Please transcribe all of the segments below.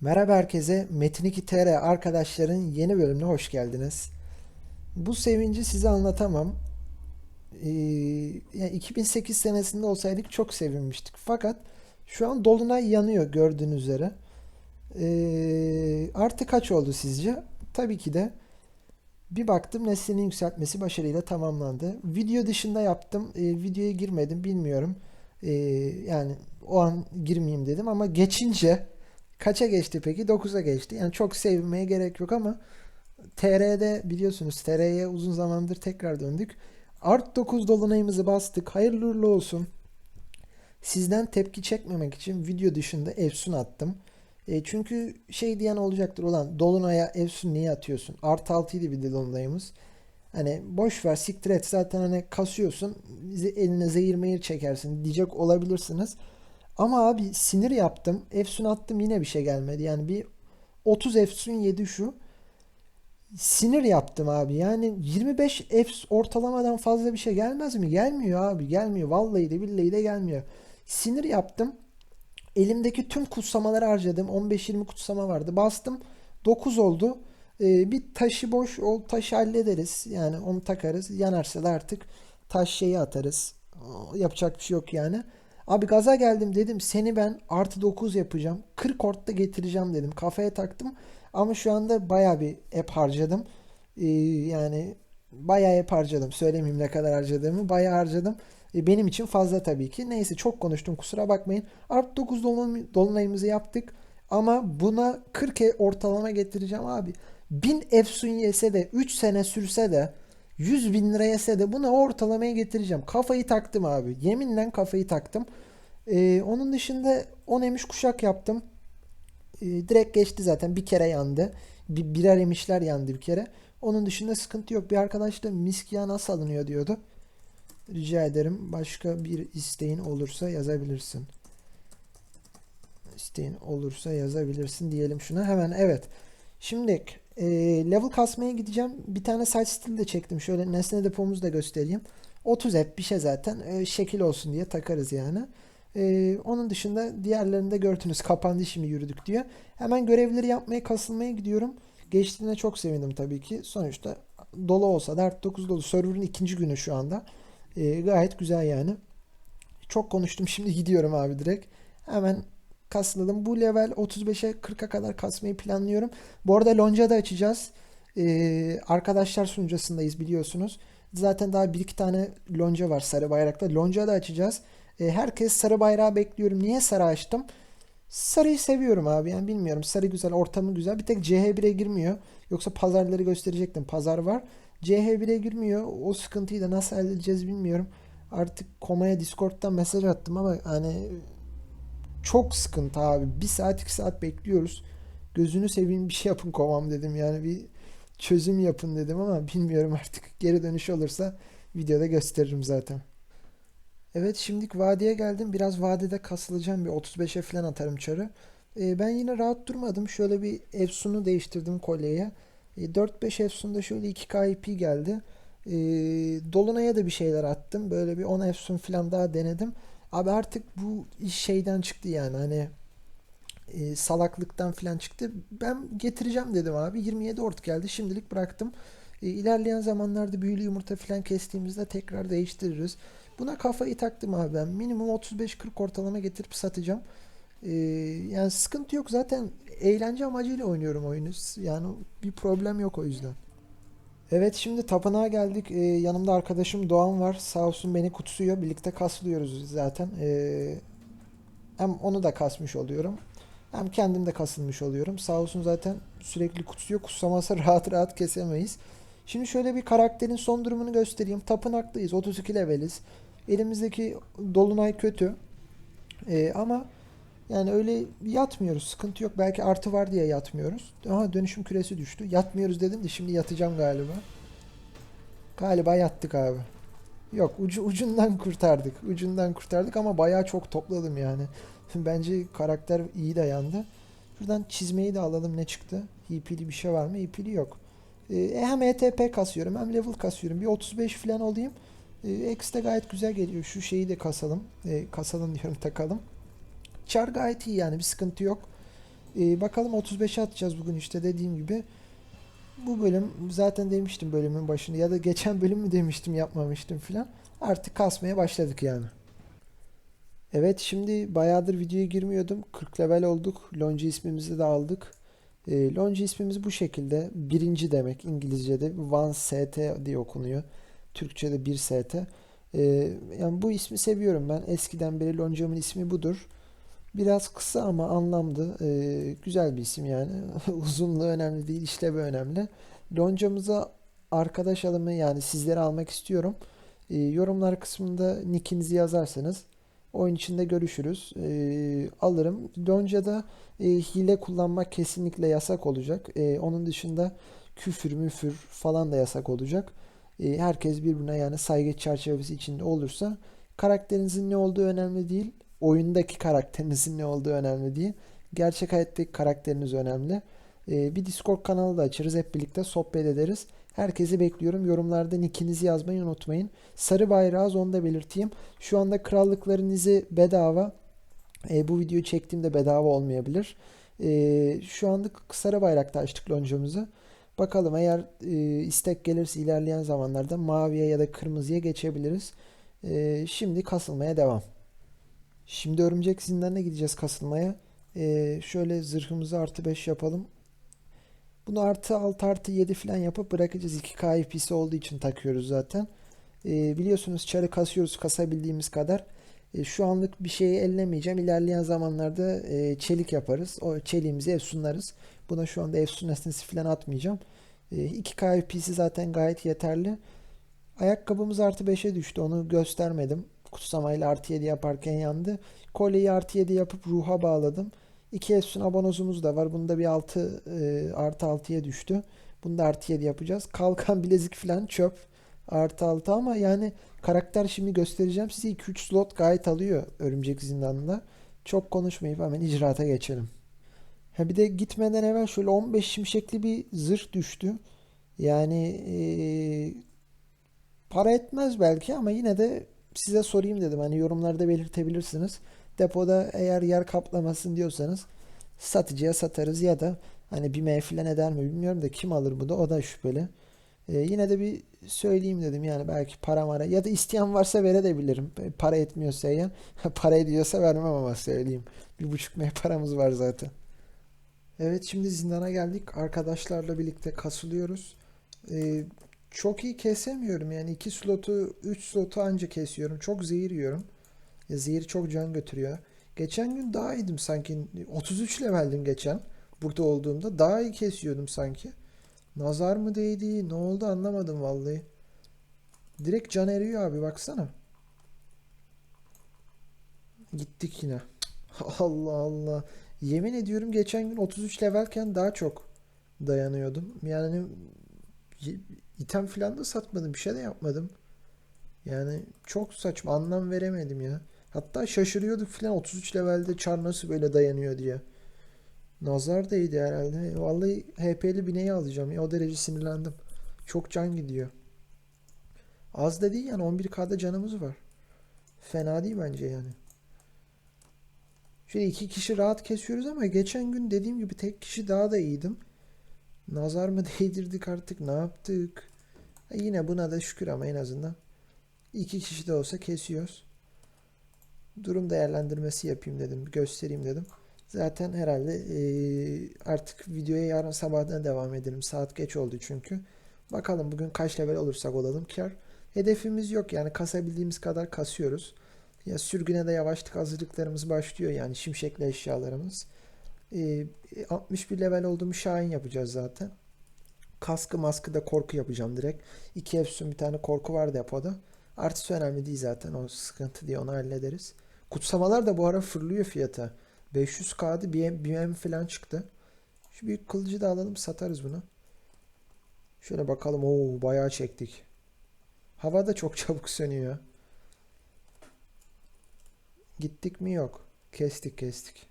Merhaba herkese, Metin 2 TR arkadaşların yeni bölümüne hoş geldiniz. Bu sevinci size anlatamam. Ee, yani 2008 senesinde olsaydık çok sevinmiştik. Fakat şu an Dolunay yanıyor gördüğünüz üzere. Ee, artı kaç oldu sizce? Tabii ki de bir baktım nesnenin yükseltmesi başarıyla tamamlandı. Video dışında yaptım. Ee, videoya girmedim bilmiyorum. Ee, yani o an girmeyeyim dedim ama geçince Kaça geçti peki? 9'a geçti. Yani çok sevinmeye gerek yok ama TR'de biliyorsunuz TR'ye uzun zamandır tekrar döndük. Art 9 dolunayımızı bastık. Hayırlı uğurlu olsun. Sizden tepki çekmemek için video dışında Efsun attım. E, çünkü şey diyen olacaktır ulan Dolunay'a Efsun niye atıyorsun? Art 6 idi bir de Dolunay'ımız. Hani boş ver siktir et zaten hani kasıyorsun eline zehir meyir çekersin diyecek olabilirsiniz. Ama abi sinir yaptım. Efsun attım yine bir şey gelmedi. Yani bir 30 Efsun yedi şu. Sinir yaptım abi. Yani 25 Efs ortalamadan fazla bir şey gelmez mi? Gelmiyor abi. Gelmiyor. Vallahi de billahi de gelmiyor. Sinir yaptım. Elimdeki tüm kutsamaları harcadım. 15-20 kutsama vardı. Bastım. 9 oldu. Ee, bir taşı boş. O taşı hallederiz. Yani onu takarız. Yanarsa da artık taş şeyi atarız. Yapacak bir şey yok yani. Abi gaza geldim dedim seni ben artı 9 yapacağım. 40 orta getireceğim dedim. Kafaya taktım. Ama şu anda baya bir ep harcadım. Ee, yani baya ep harcadım. Söylemeyeyim ne kadar harcadığımı. Baya harcadım. Ee, benim için fazla tabii ki. Neyse çok konuştum kusura bakmayın. Artı 9 dolunay, dolunayımızı yaptık. Ama buna 40 e ortalama getireceğim abi. 1000 efsun yese de 3 sene sürse de 100 bin lira yese de buna ortalamaya getireceğim. Kafayı taktım abi. Yeminle kafayı taktım. Ee, onun dışında 10 emiş kuşak yaptım. Ee, direkt geçti zaten. Bir kere yandı. Bir, birer emişler yandı bir kere. Onun dışında sıkıntı yok. Bir arkadaş da miskiya nasıl alınıyor diyordu. Rica ederim. Başka bir isteğin olursa yazabilirsin. İsteğin olursa yazabilirsin diyelim şuna. Hemen evet. Şimdi e, level kasmaya gideceğim. Bir tane site stili de çektim. Şöyle nesne depomuzu da göstereyim. 30 app bir şey zaten. E, şekil olsun diye takarız yani. E, onun dışında diğerlerinde gördünüz. Kapandı şimdi yürüdük diyor. Hemen görevleri yapmaya kasılmaya gidiyorum. Geçtiğine çok sevindim tabii ki. Sonuçta dolu olsa da artı 9 dolu. Server'ın ikinci günü şu anda. E, gayet güzel yani. Çok konuştum. Şimdi gidiyorum abi direkt. Hemen kasladım. Bu level 35'e 40'a kadar kasmayı planlıyorum. Bu arada lonca da açacağız. Ee, arkadaşlar sunucasındayız biliyorsunuz. Zaten daha bir iki tane lonca var sarı bayrakta. Lonca da açacağız. Ee, herkes sarı bayrağı bekliyorum. Niye sarı açtım? Sarıyı seviyorum abi. Yani bilmiyorum. Sarı güzel, ortamı güzel. Bir tek CH1'e girmiyor. Yoksa pazarları gösterecektim. Pazar var. CH1'e girmiyor. O sıkıntıyı da nasıl halledeceğiz bilmiyorum. Artık Koma'ya Discord'dan mesaj attım ama hani çok sıkıntı abi. Bir saat iki saat bekliyoruz. Gözünü seveyim bir şey yapın kovam dedim. Yani bir çözüm yapın dedim ama bilmiyorum artık. Geri dönüş olursa videoda gösteririm zaten. Evet şimdilik vadeye geldim. Biraz vadede kasılacağım. Bir 35'e falan atarım çarı. Ee, ben yine rahat durmadım. Şöyle bir Efsun'u değiştirdim kolyeye. E, 4-5 Efsun'da şöyle 2K IP geldi. E, Dolunay'a da bir şeyler attım. Böyle bir 10 Efsun falan daha denedim. Abi artık bu iş şeyden çıktı yani hani e, salaklıktan falan çıktı. Ben getireceğim dedim abi. 27 ort geldi. Şimdilik bıraktım. E, ilerleyen zamanlarda büyülü yumurta falan kestiğimizde tekrar değiştiririz. Buna kafayı taktım abi ben. Minimum 35-40 ortalama getirip satacağım. E, yani sıkıntı yok. Zaten eğlence amacıyla oynuyorum oyunu. Yani bir problem yok o yüzden. Evet şimdi tapınağa geldik. Ee, yanımda arkadaşım Doğan var. Sağ olsun beni kutsuyor. Birlikte kaslıyoruz zaten. Ee, hem onu da kasmış oluyorum. Hem kendim de kasılmış oluyorum. Sağ olsun zaten sürekli kutsuyor. Kutsamasa rahat rahat kesemeyiz. Şimdi şöyle bir karakterin son durumunu göstereyim. Tapınaktayız. 32 leveliz. Elimizdeki dolunay kötü. Ee, ama yani öyle yatmıyoruz. Sıkıntı yok. Belki artı var diye yatmıyoruz. Aha dönüşüm küresi düştü. Yatmıyoruz dedim de şimdi yatacağım galiba. Galiba yattık abi. Yok ucu, ucundan kurtardık. Ucundan kurtardık ama bayağı çok topladım yani. Bence karakter iyi dayandı. Şuradan çizmeyi de alalım ne çıktı. HP'li bir şey var mı? HP'li yok. Ee, hem ETP kasıyorum hem level kasıyorum. Bir 35 falan olayım. Ee, X de gayet güzel geliyor. Şu şeyi de kasalım. Ee, kasalım diyorum takalım. Char gayet iyi yani bir sıkıntı yok. Ee, bakalım 35'e atacağız bugün işte dediğim gibi. Bu bölüm zaten demiştim bölümün başında ya da geçen bölüm mü demiştim yapmamıştım filan. Artık kasmaya başladık yani. Evet şimdi bayağıdır videoya girmiyordum. 40 level olduk. Lonca ismimizi de aldık. E, Lonca ismimiz bu şekilde. Birinci demek İngilizce'de. One ST diye okunuyor. Türkçe'de 1 ST. E, yani bu ismi seviyorum ben. Eskiden beri Lonca'mın ismi budur. Biraz kısa ama anlamlı. E, güzel bir isim yani. Uzunluğu önemli değil, işlevi önemli. Loncamıza arkadaş alımı yani sizleri almak istiyorum. E, yorumlar kısmında nickinizi yazarsanız oyun içinde görüşürüz. E, alırım. Lonca'da e, hile kullanmak kesinlikle yasak olacak. E, onun dışında küfür müfür falan da yasak olacak. E, herkes birbirine yani saygı çerçevesi içinde olursa karakterinizin ne olduğu önemli değil. Oyundaki karakterinizin ne olduğu önemli değil. Gerçek hayattaki karakteriniz önemli. E, bir Discord kanalı da açarız. Hep birlikte sohbet ederiz. Herkesi bekliyorum. Yorumlarda nickinizi yazmayı unutmayın. Sarı bayrağız onu da belirteyim. Şu anda krallıklarınızı bedava. E, bu videoyu çektiğimde bedava olmayabilir. E, şu anda sarı bayrakta açtık loncamızı. Bakalım eğer e, istek gelirse ilerleyen zamanlarda maviye ya da kırmızıya geçebiliriz. E, şimdi kasılmaya devam. Şimdi örümcek zindanına gideceğiz kasılmaya. E, şöyle zırhımızı artı 5 yapalım. Bunu artı 6 artı 7 falan yapıp bırakacağız. 2K IP'si olduğu için takıyoruz zaten. E, biliyorsunuz çarı kasıyoruz kasabildiğimiz kadar. E, şu anlık bir şeyi ellemeyeceğim. İlerleyen zamanlarda e, çelik yaparız. O çeliğimizi efsunlarız. Buna şu anda efsun nesnesi falan atmayacağım. E, 2K IP'si zaten gayet yeterli. Ayakkabımız artı 5'e düştü. Onu göstermedim. Kutsamayla artı 7 yaparken yandı. Kolyeyi artı 7 yapıp ruha bağladım. 2 efsun abonozumuz da var. Bunda bir 6 e, artı 6'ya düştü. Bunu da artı 7 yapacağız. Kalkan bilezik falan çöp. Artı 6 ama yani karakter şimdi göstereceğim size 2-3 slot gayet alıyor örümcek zindanında. Çok konuşmayıp hemen icraata geçelim. Ha bir de gitmeden evvel şöyle 15 şimşekli bir zırh düştü. Yani eee, para etmez belki ama yine de size sorayım dedim. Hani yorumlarda belirtebilirsiniz. Depoda eğer yer kaplamasın diyorsanız satıcıya satarız ya da hani bir meyfilen eder mi bilmiyorum da kim alır bu da o da şüpheli. Ee, yine de bir söyleyeyim dedim yani belki para mara ya da isteyen varsa verebilirim. Para etmiyorsa ya para ediyorsa vermem ama söyleyeyim. Bir buçuk mey paramız var zaten. Evet şimdi zindana geldik. Arkadaşlarla birlikte kasılıyoruz. Ee, çok iyi kesemiyorum yani iki slotu 3 slotu anca kesiyorum. Çok zehir yiyorum. Ya zehir çok can götürüyor. Geçen gün daha iyiydim sanki. 33 leveldim geçen. Burada olduğumda daha iyi kesiyordum sanki. Nazar mı değdi? Ne oldu anlamadım vallahi. Direkt can eriyor abi baksana. Gittik yine. Allah Allah. Yemin ediyorum geçen gün 33 levelken daha çok dayanıyordum. Yani item falan da satmadım. Bir şey de yapmadım. Yani çok saçma. Anlam veremedim ya. Hatta şaşırıyorduk falan 33 levelde çar nasıl böyle dayanıyor diye. Nazar değdi herhalde. Vallahi HP'li bineği alacağım ya. O derece sinirlendim. Çok can gidiyor. Az da değil yani 11K'da canımız var. Fena değil bence yani. Şöyle iki kişi rahat kesiyoruz ama geçen gün dediğim gibi tek kişi daha da iyiydim. Nazar mı değdirdik artık ne yaptık? Ha, yine buna da şükür ama en azından. iki kişi de olsa kesiyoruz. Durum değerlendirmesi yapayım dedim. Göstereyim dedim. Zaten herhalde eee, artık videoya yarın sabahdan devam edelim. Saat geç oldu çünkü. Bakalım bugün kaç level olursak olalım kar. Hedefimiz yok yani kasabildiğimiz kadar kasıyoruz. Ya sürgüne de yavaşlık hazırlıklarımız başlıyor yani şimşekli eşyalarımız. Ee, 61 level olduğumu Şahin yapacağız zaten. Kaskı maskı da korku yapacağım direkt. İki efsun bir tane korku var depoda. Artısı önemli değil zaten o sıkıntı diye onu hallederiz. Kutsamalar da bu ara fırlıyor fiyata. 500K'dı BM, BM falan çıktı. Şu büyük kılıcı da alalım satarız bunu. Şöyle bakalım. Oo bayağı çektik. Hava da çok çabuk sönüyor. Gittik mi yok. Kestik kestik.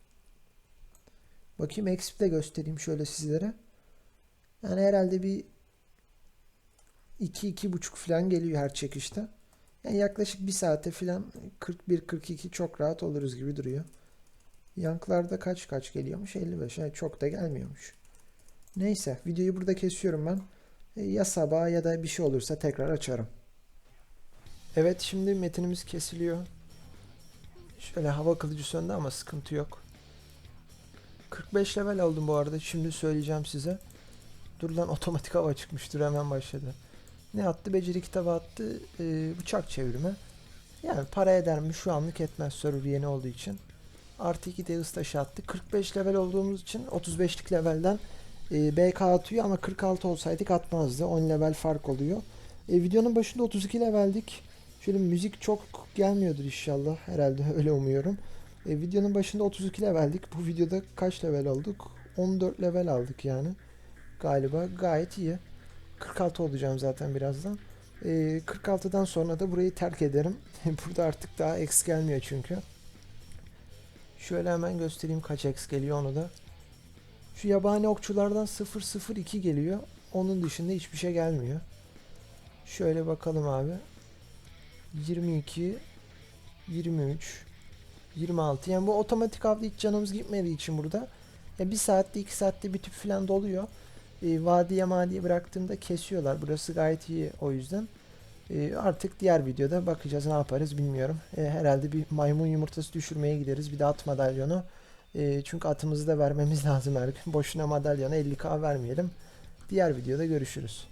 Bakayım exp de göstereyim şöyle sizlere. Yani herhalde bir 2 iki buçuk falan geliyor her çekişte. Yani yaklaşık bir saate falan 41-42 çok rahat oluruz gibi duruyor. Yanklarda kaç kaç geliyormuş? 55. Yani çok da gelmiyormuş. Neyse videoyu burada kesiyorum ben. E, Ya sabah ya da bir şey olursa tekrar açarım. Evet şimdi metinimiz kesiliyor. Şöyle hava kılıcı söndü ama sıkıntı yok. 45 level oldum bu arada. Şimdi söyleyeceğim size. Dur lan otomatik hava çıkmıştır hemen başladı. Ne attı? Beceri kitabı attı. Ee, bıçak çevirme. Yani para eder mi? Şu anlık etmez. Server yeni olduğu için. Artı 2 de ıstaşı attı. 45 level olduğumuz için 35'lik levelden e, BK atıyor ama 46 olsaydık atmazdı. 10 level fark oluyor. E, videonun başında 32 leveldik. Şöyle müzik çok gelmiyordur inşallah. Herhalde öyle umuyorum. E, videonun başında 32 leveldik. Bu videoda kaç level olduk? 14 level aldık yani. Galiba gayet iyi. 46 olacağım zaten birazdan. E, 46'dan sonra da burayı terk ederim. Burada artık daha X gelmiyor çünkü. Şöyle hemen göstereyim kaç X geliyor onu da. Şu yabani okçulardan 002 geliyor. Onun dışında hiçbir şey gelmiyor. Şöyle bakalım abi. 22 23 26 yani bu otomatik avda hiç canımız gitmediği için burada ya bir saatte iki saatte bir tüp falan doluyor. E, vadiye madiye bıraktığımda kesiyorlar. Burası gayet iyi o yüzden. E, artık diğer videoda bakacağız ne yaparız bilmiyorum. E, herhalde bir maymun yumurtası düşürmeye gideriz. Bir de at madalyonu. E, çünkü atımızı da vermemiz lazım her gün. Boşuna madalyona 50k vermeyelim. Diğer videoda görüşürüz.